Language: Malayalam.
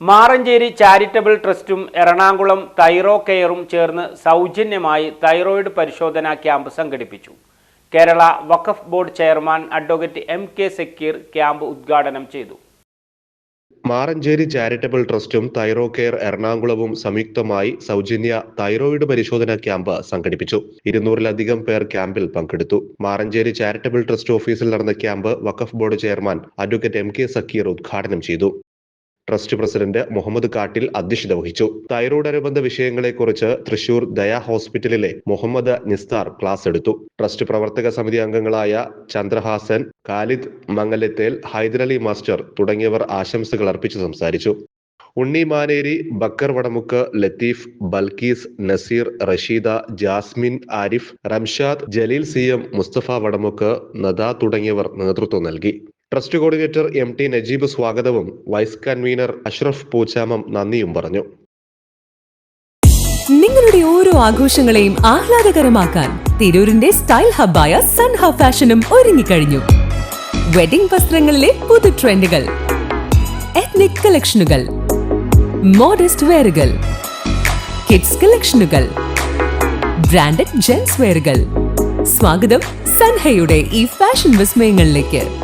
മാറഞ്ചേരി ചാരിറ്റബിൾ ട്രസ്റ്റും എറണാകുളം തൈറോ കെയറും ചേർന്ന് സൗജന്യമായി തൈറോയിഡ് പരിശോധനാ ക്യാമ്പ് സംഘടിപ്പിച്ചു. Kerala Waqf board chairman advocate M K Zakir camp ഉദ്ഘാടനം ചെയ്തു. മാറഞ്ചേരി ചാരിറ്റബിൾ ട്രസ്റ്റും തൈറോ കെയർ എറണാകുളവും സംയുക്തമായി സൗജന്യ തൈറോയിഡ് പരിശോധനാ ക്യാമ്പ് സംഘടിപ്പിച്ചു. ഇരുന്നൂറിലധികം പേർ ക്യാമ്പിൽ പങ്കെടുത്തു. മാറഞ്ചേരി ചാരിറ്റബിൾ ട്രസ്റ്റ് ഓഫീസിൽ നടന്ന camp Waqf board chairman advocate M K Zakir ഉദ്ഘാടനം ചെയ്തു. ട്രസ്റ്റ് പ്രസിഡന്റ് മുഹമ്മദ് കാട്ടിൽ അധ്യക്ഷത വഹിച്ചു. തൈറോയ്ഡ് അനുബന്ധ വിഷയങ്ങളെക്കുറിച്ച് തൃശൂർ ദയാ ഹോസ്പിറ്റലിലെ മുഹമ്മദ് നിസ്താർ ക്ലാസ് എടുത്തു. ട്രസ്റ്റ് പ്രവർത്തക സമിതി അംഗങ്ങളായ ചന്ദ്രഹാസൻ ഖാലിദ് മംഗലത്തേൽ ഹൈദരലി മാസ്റ്റർ തുടങ്ങിയവർ ആശംസകൾ അർപ്പിച്ചു സംസാരിച്ചു. Unni Maneri Backer Vadamukku Latheef Balkees Naseer Rasheeda Jasmine Arif Ramshad Jaleel C M Mustafa Vadamukku Nada തുടങ്ങിയവർ നേതൃത്വം നൽകി. Trust coordinator M T Najeeb സ്വാഗതവും വൈസ് കൺവീനർ അഷ്റഫ് പൂച്ചാമം നന്ദിയും പറഞ്ഞു. നിങ്ങളുടെ ഓരോ ആഘോഷങ്ങളെയും ആഹ്ലാദകരമാക്കാൻ തിരൂരിന്റെ സ്റ്റൈൽ ഹബ്ബായ സൺ ഹബ് ഫാഷനും ഒരുങ്ങിക്കഴിഞ്ഞു. വെഡിംഗ് വസ്ത്രങ്ങളിലെ പുതു ട്രെൻഡുകൾ എത്നിക് കളക്ഷനുകൾ മോഡസ്റ്റ് വെയറുകൾ കിഡ്സ് കളക്ഷനുകൾ ബ്രാൻഡഡ് ജെൻസ് വെയറുകൾ സ്വാഗതം സൻഹയുടെ ഈ ഫാഷൻ വിസ്മയങ്ങളിലേക്ക്.